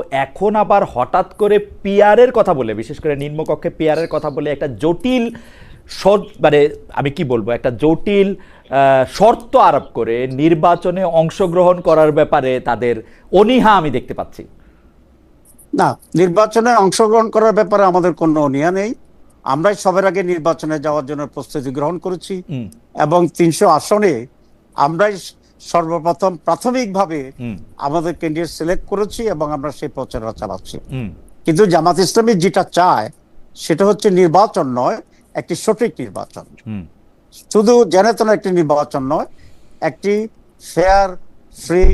এখন আবার হঠাৎ করে পিয়ারের কথা বলে বিশেষ করে নিম্নকক্ষে পিয়ারের কথা বলে একটা জটিল শর্ত মানে আমি কি বলব একটা জটিল শর্ত আরোপ করে নির্বাচনে অংশগ্রহণ করার ব্যাপারে তাদের অনীহা আমি দেখতে পাচ্ছি। না নির্বাচনে অংশগ্রহণ করার ব্যাপারে আমাদের কোনো অনিয়া নেই। আমরাই সবার আগে নির্বাচনে যাওয়ার জন্য প্রস্তুতি গ্রহণ করেছি এবং তিনশো আসনে আমরাই সর্বপ্রথম প্রাথমিকভাবে আমাদের ক্যান্ডিডেট সিলেক্ট করেছি এবং আমরা সেই প্রচারণা চালাচ্ছি। কিন্তু জামাত ইসলামী যেটা চায় সেটা হচ্ছে নির্বাচন নয় একটি সঠিক নির্বাচন। শুধু জেনেতন একটি নির্বাচন নয় একটি ফেয়ার ফ্রি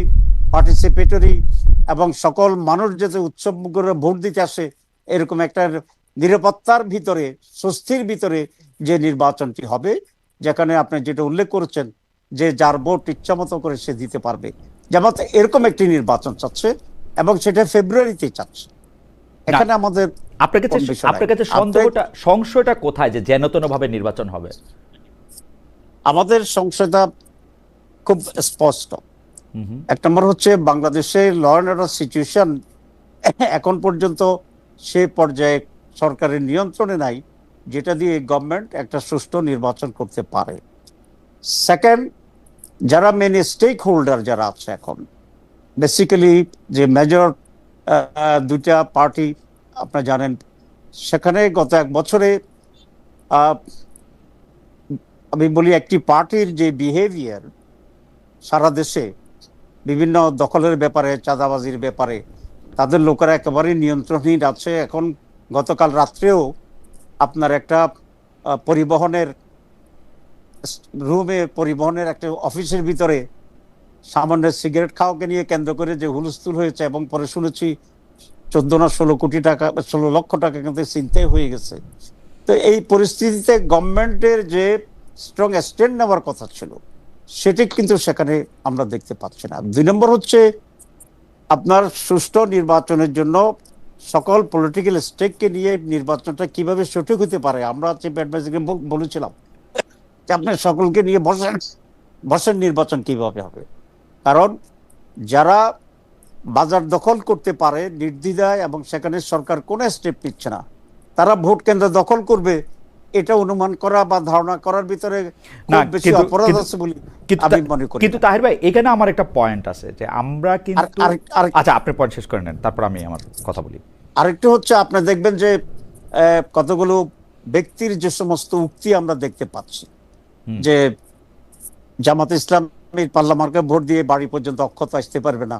পার্টিসিপেটরি এবং সকল মানুষ যাতে উৎসব করে ভোট দিতে আসে এরকম একটা নিরাপত্তার ভিতরে স্বস্তির ভিতরে যে নির্বাচনটি হবে যেখানে আপনি যেটা উল্লেখ করেছেন যে যার ভোট ইচ্ছা মতো করে সে দিতে পারবে। জামাত এরকম একটি নির্বাচন চাচ্ছে এবং সেটা ফেব্রুয়ারিতে চাচ্ছে। এখানে আমাদের আপনার কাছে। আপনার সন্দেহটা সংশয়টা কোথায় যে যেনতন ভাবে নির্বাচন হবে? আমাদের সংসদা খুব স্পষ্ট। এক নম্বর হচ্ছে বাংলাদেশের ল অ্যান্ড অর্ডার সিচুয়েশন এখন পর্যন্ত সে পর্যায়ে সরকারের নিয়ন্ত্রণে নাই যেটা দিয়ে গভর্নমেন্ট একটা সুষ্ঠু নির্বাচন করতে পারে। সেকেন্ড যারা মেন স্টেক হোল্ডার যারা আছে এখন বেসিক্যালি যে মেজর দুইটা পার্টি আপনারা জানেন, সেখানে গত এক বছরে আমি বলি একটি পার্টির যে বিহেভিয়ার সারা দেশে, বিভিন্ন দখলের ব্যাপারে, চাঁদাবাজির ব্যাপারে, তাদের লোকেরা একেবারেই নিয়ন্ত্রণহীন আছে। এখন গতকাল রাত্রেও আপনার একটা পরিবহনের রুমে পরিবহনের একটা অফিসের ভিতরে সামান্য সিগারেট খাওয়াকে নিয়ে কেন্দ্র করে যে হুলস্থুল হয়েছে এবং পরে শুনেছি চোদ্দ না ষোলো কোটি টাকা, ষোলো লক্ষ টাকা কিন্তু চিন্তাই হয়ে গেছে। তো এই পরিস্থিতিতে গভর্নমেন্টের যে স্ট্রং স্ট্যান্ড নেওয়ার কথা ছিল, সেটি কিন্তু সেখানে আমরা দেখতে পাচ্ছি না। দুই নম্বর হচ্ছে আপনার সুষ্ঠু নির্বাচনের জন্য সকল পলিটিক্যাল স্টেককে নিয়ে নির্বাচনটা কীভাবে সঠিক হতে পারে? আমরা অ্যাডভাইজারকে বলেছিলাম যে আপনি সকলকে নিয়ে বসেন। বসেন নির্বাচন কীভাবে হবে? কারণ যারা বাজার দখল করতে পারে নির্দ্বিধায় এবং সেখানে সরকার কোনো স্টেপ নিচ্ছে না তারা ভোট কেন্দ্র দখল করবে এটা অনুমান করা বা ধারণা করার ভিতরে বেশি অপরাধ আছে বলে আমি মনে করি কিন্তু তাহির ভাই এখানে আমার একটা পয়েন্ট আছে যে আমরা কিন্তু আচ্ছা আপনি পয়েন্ট শেষ করে নেন তারপর আমি আমার কথা বলি। আরেকটু হচ্ছে আপনি দেখবেন যে কতগুলো ব্যক্তির যে সমস্ত উক্তি আমরা দেখতে পাচ্ছি। যে জামাত ইসলামের পার্লামার্কে ভোট দিয়ে বাড়ি পর্যন্ত অক্ষত আসতে পারবে না।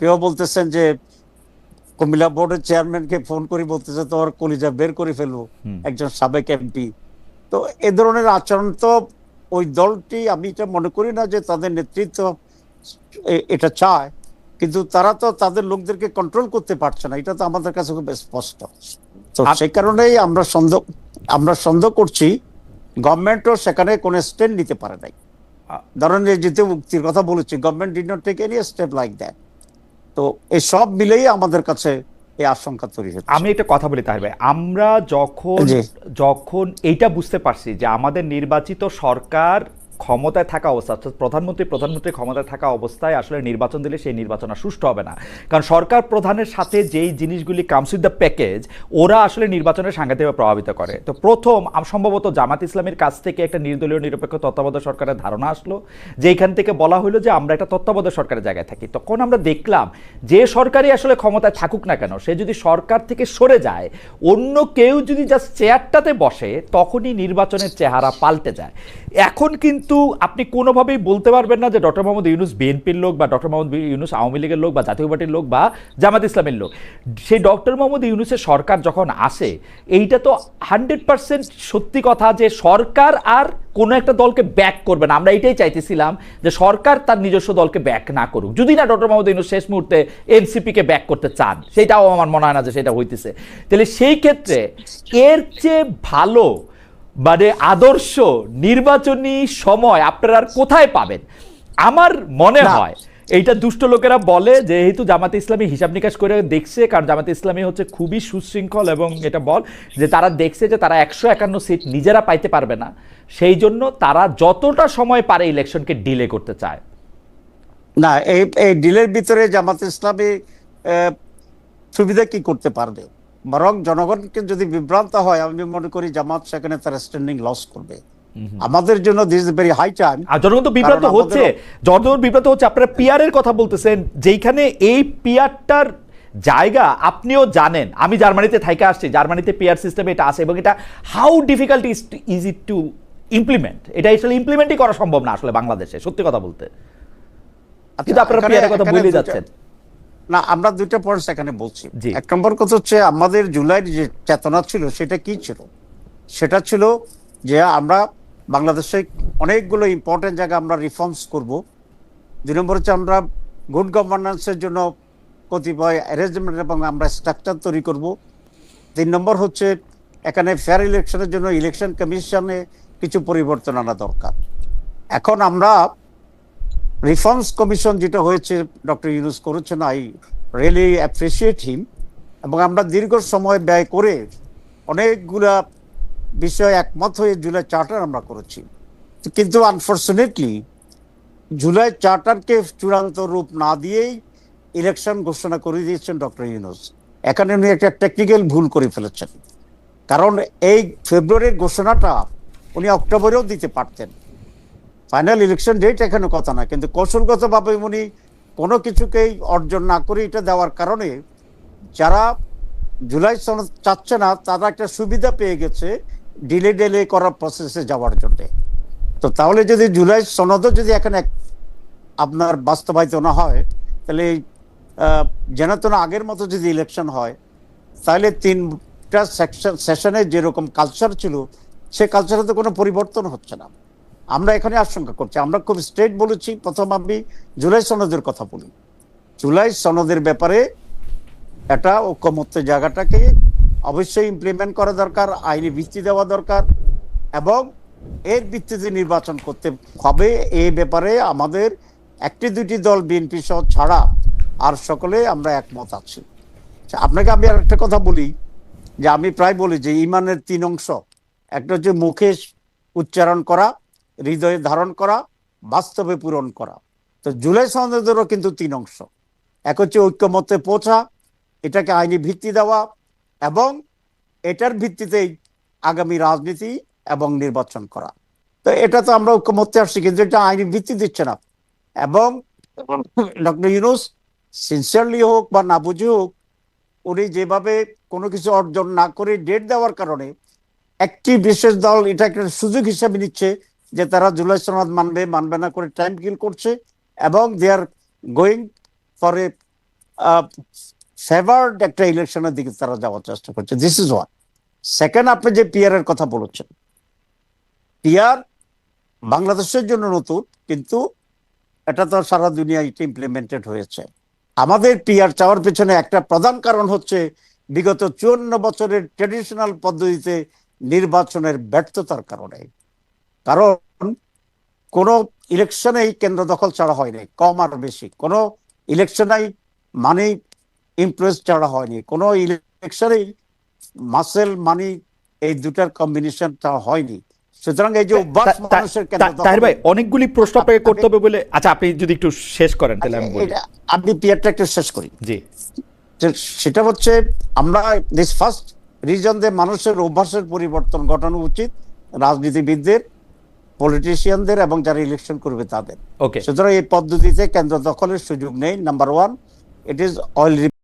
কেউ বলতেছেন যে কুমিল্লা বোর্ডের চেয়ারম্যানকে ফোন করে বলতেছে তোমার কলিজা বের করে ফেলব একজন সাবেক এমপি। তো এ ধরনের আচরণ তো ওই দলটি আমি এটা মনে করি না যে তাদের নেতৃত্ব এটা চায় কিন্তু তারা তো তাদের লোকদেরকে কন্ট্রোল করতে পারছে না। এটা তো আমাদের কাছে খুব স্পষ্ট। তো সেই কারণেই আমরা সন্দেহ আমরা সন্দেহ করছি গভর্নমেন্টও সেখানে কোনো স্ট্যান্ড নিতে পারে নাই। ধরেন যেতে মুক্তির কথা বলেছি government did not take any step like that তো এই সব মিলেই আমাদের কাছে এই আশঙ্কা তৈরি হচ্ছে। আমি একটা কথা বলি তাহির ভাই আমরা যখন যখন এইটা বুঝতে পারছি যে আমাদের নির্বাচিত সরকার ক্ষমতায় থাকা অবস্থা, অর্থাৎ প্রধানমন্ত্রী প্রধানমন্ত্রী ক্ষমতায় থাকা অবস্থায় আসলে নির্বাচন দিলে সেই নির্বাচন আর সুষ্ঠু হবে না। কারণ সরকার প্রধানের সাথে যেই জিনিসগুলি কামস উইথ দ্য প্যাকেজ ওরা আসলে নির্বাচনের সাংঘাতিকভাবে প্রভাবিত করে। তো প্রথম সম্ভবত জামাত ইসলামের কাছ থেকে একটা নির্দলীয় নিরপেক্ষ তত্ত্বাবধায়ক সরকারের ধারণা আসলো যেখান থেকে বলা হলো যে আমরা একটা তত্ত্বাবধায়ক সরকারের জায়গায় থাকি। তখন আমরা দেখলাম যে সরকারই আসলে ক্ষমতায় থাকুক না কেন, সে যদি সরকার থেকে সরে যায়, অন্য কেউ যদি জাস্ট চেয়ারটাতে বসে, তখনই নির্বাচনের চেহারা পাল্টে যায়। এখন কিন্তু আপনি কোনোভাবেই বলতে পারবেন না যে ডক্টর মোহাম্মদ ইউনুস বিএনপির লোক বা ডক্টর মোহাম্মদ ইউনুস আওয়ামী লীগের লোক বা জাতীয় পার্টির লোক বা জামাত ইসলামের লোক। সেই ডক্টর মোহাম্মদ ইউনুসের সরকার যখন আসে, এইটা তো হান্ড্রেড পার্সেন্ট সত্যি কথা যে সরকার আর কোনো একটা দলকে ব্যাক করবে না। আমরা এটাই চাইতেছিলাম যে সরকার তার নিজস্ব দলকে ব্যাক না করুক। যদি না ডক্টর মোহাম্মদ ইউনুস শেষ মুহূর্তে এনসিপিকে ব্যাক করতে চান, সেটাও আমার মনে হয় না যে সেটা হইতেছে। তাহলে সেই ক্ষেত্রে এর চেয়ে ভালো মানে আদর্শ নির্বাচনী সময় আপনারা আর কোথায় পাবেন? আমার মনে হয় এইটা দুষ্ট লোকেরা বলে যেহেতু জামাতে ইসলামী হিসাব নিকাশ করে দেখছে কারণ জামাতে ইসলামী হচ্ছে খুবই সুশৃঙ্খল এবং এটা বল যে তারা দেখছে যে তারা একশো একান্ন সিট নিজেরা পাইতে পারবে না। সেই জন্য তারা যতটা সময় পারে ইলেকশনকে ডিলে করতে চায়। না এই ডিলের ভিতরে জামাত ইসলামী সুবিধা কি করতে পারবে? বরং জনগণকে যদি বিভ্রান্ত হয় আমি মনে করি জামাত সেখানে তার স্ট্যান্ডিং লস করবে। আমাদের জন্য this is very high time আর জনগণ তো বিভ্রান্ত হচ্ছে। জনগণ বিভ্রান্ত হচ্ছে। আপনারা পিয়ারের কথা বলতেছেন যেইখানে এই পিয়ারটার জায়গা আপনিও জানেন। আমি জার্মানিতে থাইকে আসছি। জার্মানিতে পিয়ার সিস্টেমে এটা আছে এবং এটা how difficult is is it to implement এটা আসলে ইমপ্লিমেন্টই করা সম্ভব না আসলে বাংলাদেশে সত্যি কথা বলতে। কিন্তু আপনারা পিয়ারের কথা বলে যাচ্ছেন। না আমরা দুইটা পয়েন্টস এখানে বলছি। এক নম্বর কথা হচ্ছে আমাদের জুলাইয়ের যে চেতনা ছিল সেটা কি ছিল? সেটা ছিল যে আমরা বাংলাদেশে অনেকগুলো ইম্পর্টেন্ট জায়গা আমরা রিফর্মস করব। দুই নম্বর হচ্ছে আমরা গুড গভর্নেন্সের জন্য কতিপয় অ্যারেঞ্জমেন্ট এবং আমরা স্ট্রাকচার তৈরি করব। তিন নম্বর হচ্ছে এখানে ফেয়ার ইলেকশনের জন্য ইলেকশন কমিশনে কিছু পরিবর্তন আনা দরকার। এখন আমরা রিফর্মস কমিশন যেটা হয়েছে ডক্টর ইউনুস করেছেন আই রিয়েলি অ্যাপ্রিসিয়েট হিম এবং আমরা দীর্ঘ সময় ব্যয় করে অনেকগুলা বিষয় একমত হয়ে জুলাই চার্টার আমরা করেছি। কিন্তু আনফর্চুনেটলি জুলাই চার্টারকে চূড়ান্ত রূপ না দিয়েই ইলেকশন ঘোষণা করে দিয়েছেন ডক্টর ইউনুস এখানে উনি একটা টেকনিক্যাল ভুল করে ফেলেছেন। কারণ এই ফেব্রুয়ারির ঘোষণাটা উনি অক্টোবরেও দিতে পারতেন। ফাইনাল ইলেকশন ডেট এখানে কথা না কিন্তু কৌশলগতভাবে উনি কোনো কিছুকেই অর্জন না করে এটা দেওয়ার কারণে যারা জুলাই সনদ চাচ্ছে না, তারা একটা সুবিধা পেয়ে গেছে ডিলে ডিলে করার প্রসেসে যাওয়ার জন্য। তো তাহলে যদি জুলাই সনদও যদি এখানে আপনার বাস্তবায়িত না হয়, তাহলে যেন তেন আগের মতো যদি ইলেকশন হয়, তাহলে তিনটা সেকশন সেশনে যেরকম কালচার ছিল, সে কালচারে তো কোনো পরিবর্তন হচ্ছে না। আমরা এখানে আশঙ্কা করছি আমরা খুব স্ট্রেট বলেছি প্রথম আমি জুলাই সনদের কথা বলি। জুলাই সনদের ব্যাপারে এটা ঐক্যমত্যের জায়গাটাকে অবশ্যই ইমপ্লিমেন্ট করা দরকার আইনি ভিত্তি দেওয়া দরকার এবং এর ভিত্তিতে নির্বাচন করতে হবে। এই ব্যাপারে আমাদের একটি দুটি দল বিএনপি সহ ছাড়া আর সকলে আমরা একমত আছি। আচ্ছা, আপনাকে আমি আর একটা কথা বলি যে আমি প্রায় বলি যে ইমানের তিন অংশ একটা হচ্ছে মুখে উচ্চারণ করা হৃদয়ে ধারণ করা বাস্তবে পূরণ করা। তো জুলাই সনদেরও কিন্তু তিন অংশ। এক হচ্ছে ঐক্যমত্যে পৌঁছা এটাকে আইনি ভিত্তি দেওয়া এবং এটার ভিত্তিতেই আগামী রাজনীতি এবং নির্বাচন করা। তো এটা তো আমরা ঐক্যমত্যে আসছি কিন্তু এটা আইনি ভিত্তি দিচ্ছে না। এবং ডক্টর ইউনুস সিনসিয়ারলি হোক বা না বুঝে হোক উনি যেভাবে কোনো কিছু অর্জন না করে ডেট দেওয়ার কারণে একটি বিশেষ দল এটা একটা সুযোগ হিসাবে নিচ্ছে যে তারা জুলাই সনদ মানবে মানবে না করে টাইম কিল করছে এবং they are going for a favoured একটা ইলেকশনের দিকে তারা যাওয়ার চেষ্টা করছে। দিস ইজ ওয়ান সেকেন্ড আপনি যে পিয়ার এর কথা বলেছেন। পিয়ার বাংলাদেশের জন্য নতুন, কিন্তু এটা তো সারা দুনিয়ায় ইমপ্লিমেন্টেড হয়েছে। আমাদের পিয়ার চাওয়ার পেছনে একটা প্রধান কারণ হচ্ছে বিগত চুয়ান্ন বছরের ট্রেডিশনাল পদ্ধতিতে নির্বাচনের ব্যর্থতার কারণে। কারণ কোন ইলেকশনেই কেন্দ্র দখল ছাড়া হয়নি কম আর বেশি। কোন ইলেকশনেই মানি ইনফ্লুয়েন্স ছাড়া হয়নি। কোন ইলেকশনেই মাসেল মানি এই দুটার কম্বিনেশন ছাড়া হয়নি। সুতরাং এই যে অভ্যাস তা- তা- মানুষের তাহির ভাই অনেকগুলি প্রশ্ন আপনাকে করতে হবে বলে আচ্ছা আপনি যদি একটু শেষ করেন তাহলে আমি বলি। আপনি পিয়ারটা একটু শেষ করি। জি। সেটা হচ্ছে আমরা দিস ফার্স্ট রিজন যে মানুষের অভ্যাসের পরিবর্তন ঘটানো উচিত রাজনীতিবিদদের পলিটিশিয়ানদের এবং যারা ইলেকশন করবে তাদের। ওকে সুতরাং এই পদ্ধতিতে কেন্দ্র দখলের সুযোগ নেই number one it is oil